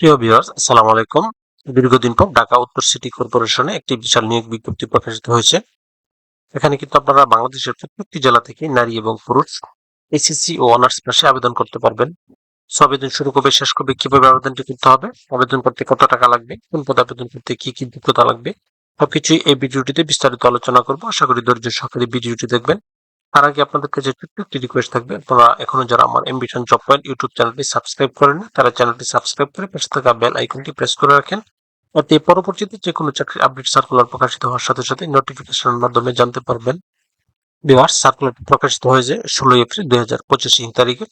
প্রিয় ভিউয়ার্স আসসালামু আলাইকুম। দীর্ঘদিন পর ঢাকা উত্তর সিটি কর্পোরেশনে একটি বিশাল নিয়োগ বিজ্ঞপ্তি প্রকাশিত হয়েছে। এখানে কিন্তু আপনারা বাংলাদেশের প্রত্যেকটি জেলা থেকে নারী এবং পুরুষ এসএসসি ও অনার্স পাশে আবেদন করতে পারবেন। সো আবেদন শুরু কবে শেষ কবে কীভাবে আবেদনটি করতে হবে, আবেদন করতে কত টাকা লাগবে, কোন পদে আবেদন করতে কি কি যোগ্যতা লাগবে, সবকিছুই এই ভিডিওটিতে বিস্তারিত আলোচনা করব। আশা করি ধৈর্য সহকারে ভিডিওটি দেখবেন। তার আগে আপনাদের কাছে ছোট্ট একটি রিকোয়েস্ট থাকবে, আপনারা এখনও যারা আমার এমবিশন জব পয়েন্ট ইউটিউব চ্যানেলটি সাবস্ক্রাইব করেন তারা চ্যানেলটি সাবস্ক্রাইব করে পাশে থাকা বেল আইকনটি প্রেস করে রাখেন। এতে পরবর্তীতে যে কোনো চাকরির আপডেট সার্কুলার প্রকাশিত হওয়ার সাথে সাথে নোটিফিকেশনের মাধ্যমে জানতে পারবেন। বিহার সার্কুলারটি প্রকাশিত হয়েছে ষোলোই এপ্রিল দুই হাজার পঁচিশ তারিখে।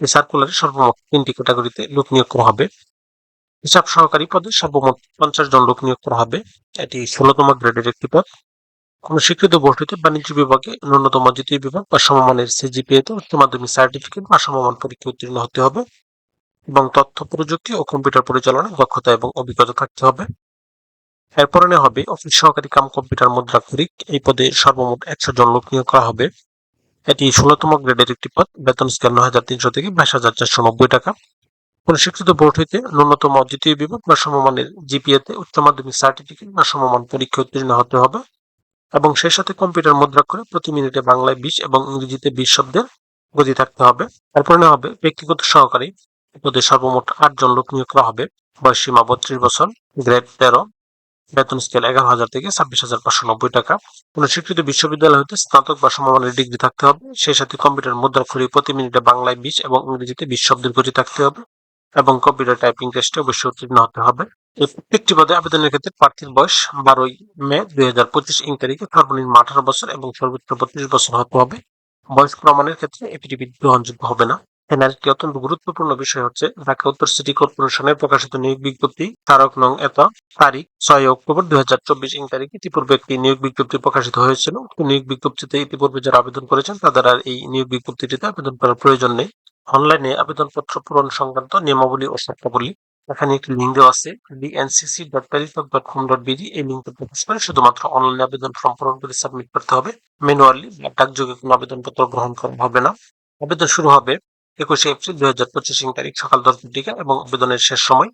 এই সার্কুলারে সর্বমোট তিনটি ক্যাটাগরিতে লোক নিয়োগ করা হবে। হিসাব সহকারী পদে সর্বমোট পঞ্চাশ জন লোক নিয়োগ করা হবে। এটি ষোলতম গ্রেডের একটি পদ। স্বীকৃত বোর্ড বাণিজ্য বিভাগে ন্যূনতম দ্বিতীয় বিভাগ বা সমমানের সিজিপিএ তে উচ্চ মাধ্যমিক সার্টিফিকেট বা সমমান পরীক্ষা উত্তীর্ণ হতে হবে এবং তথ্য প্রযুক্তি ও কম্পিউটার পরিচালনায় দক্ষতা এবং অভিজ্ঞতা থাকতে হবে। এরপরে নেওয়া হবে অফিস সহকারী কাম কম্পিউটার মুদ্রা মুদ্রাক্ষরিক এই পদে সর্বমোট একশো জন লোক নিয়োগ করা হবে। এটি ষোলতম গ্রেডের একটি পদ। বেতন স্কেল নয় হাজার তিনশো থেকে বাইশ হাজার চারশো নব্বই টাকা। স্বীকৃত বোর্ড হইতে ন্যূনতম দ্বিতীয় বিভাগ বা সমমানের জিপিএ তে উচ্চ মাধ্যমিক সার্টিফিকেট বা সমমান পরীক্ষা উত্তীর্ণ হতে হবে। এবং সেই সাথে কম্পিউটার মুদ্রা করে প্রতি মিনিটে বাংলায় বিশ এবং ইংরেজিতে বিশ শব্দের গতি থাকতে হবে। তারপরে নেওয়া হবে ব্যক্তিগত সহকারী। পদে সর্বমোট আট জন লোক নিয়োগ করা হবে। বয়স সীমা বত্রিশ বছর। গ্রেড তেরো। বেতন স্কেল এগারো হাজার থেকে ছাব্বিশ হাজার পাঁচশো নব্বই টাকা। কোন স্বীকৃত বিশ্ববিদ্যালয় হতে স্নাতক বা সমমানের ডিগ্রি থাকতে হবে। সেই সাথে কম্পিউটার মুদ্রা খুলি প্রতি মিনিটে বাংলায় বিশ এবং ইংরেজিতে বিশ শব্দের গতি থাকতে হবে। এবং কম্পিউটার টাইপিং টেস্টে অবশ্যই উত্তীর্ণ হতে হবে। এই প্রত্যেকটি পদে আবেদনের ক্ষেত্রে প্রার্থীর বয়স বারোই মে দুই হাজার পঁচিশ ইং তারিখে সর্বনিম্ন আঠারো বছর এবং সর্বোচ্চ বত্রিশ বছর হতে হবে। বয়স প্রমাণের ক্ষেত্রে এপিডিবিট গ্রহণযোগ্য হবে না। এখানে অত্যন্ত গুরুত্বপূর্ণ বিষয় হচ্ছে, ঢাকা উত্তর সিটি কর্পোরেশনের প্রকাশিত নিয়োগ বিজ্ঞপ্তি তারক নং এত তারিখ ছয় অক্টোবর দুই হাজার চব্বিশ ইং তারিখে ইতিপূর্বে একটি নিয়োগ বিজ্ঞপ্তি প্রকাশিত হয়েছিল। নিয়োগ বিজ্ঞপ্তিতে ইতিপূর্বে যারা আবেদন করেছেন, তাদের আর এই নিয়োগ বিজ্ঞপ্তিটিতে আবেদন করার প্রয়োজন নেই। অনলাইনে আবেদনপত্র পূরণ সংক্রান্ত নিয়মাবলী ও শর্তাবলী এখানে একটি লিঙ্ক দেওয়া আছে। DNCC dot Teletalk dot com dot BD এই লিঙ্কে প্রবেশ করে শুধুমাত্র অনলাইন আবেদন ফর্ম পূরণ করে সাবমিট করতে হবে। ম্যানুয়ালি বা ডাকযোগে কোনো আবেদনপত্র গ্রহণ করা হবে না। আবেদন শুরু হবে একুশে এপ্রিল দুই হাজার পঁচিশ তারিখ সকাল দশ ঘটিকা এবং আবেদনের শেষ সময়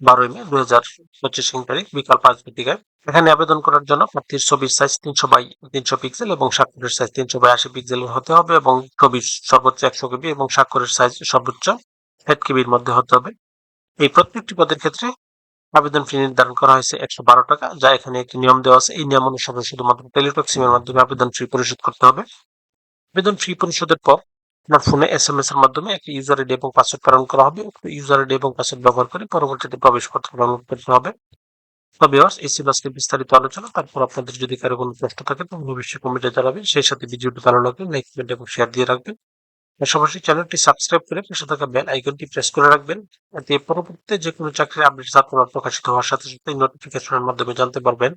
বারোই মে দুই হাজার পঁচিশ তারিখ বিকাল পাঁচ ঘটিকায় এখানে আবেদন করার জন্য প্রার্থীর ছবির সাইজ তিনশো বাই তিনশো পিক্সেল এবং স্বাক্ষরের সাইজ তিনশো বাই আশি পিক্সেলের হতে হবে এবং ছবির সর্বোচ্চ একশো কেবি এবং স্বাক্ষরের সাইজ সর্বোচ্চ ষাট কেবির মধ্যে হতে হবে। এই প্রত্যেকটি পদের ক্ষেত্রে আবেদন ফি নির্ধারণ করা হয়েছে একশো বারো টাকা, যা এখানে একটি নিয়ম দেওয়া আছে। এই নিয়ম অনুসারে শুধুমাত্র টেলিটক সিমের মাধ্যমে আবেদন ফি পরিশোধ করতে হবে। আবেদন ফি পরিশোধের পর আপনার ফোনে এস এম এস এর মাধ্যমে একটি ইউজার আইডি এবং পাসওয়ার্ড প্রেরণ করা হবে। ইউজার আইডি এবং পাসওয়ার্ড ব্যবহার করে পরবর্তীতে প্রবেশপত্র ডাউনলোড করতে হবে। তবে এই আজকে বিস্তারিত আলোচনা। তারপর আপনাদের যদি কারও কোনো প্রশ্ন থাকে তো ভবিষ্যৎ কমিটি জানাবেন। সেই সাথে ভিডিওটি ভালো লাগবে লাইক কমেন্ট এবং শেয়ার দিয়ে রাখবেন। পাশাপাশি চ্যানেলটি সাবস্ক্রাইব করে পাশে থাকা বেল আইকনটি প্রেস করে রাখবেন এতে পরবর্তীতে যে কোনো চাকরির আপডেট আপনারা প্রকাশিত হওয়ার সাথে সাথে নোটিফিকেশনের মাধ্যমে জানতে পারবেন।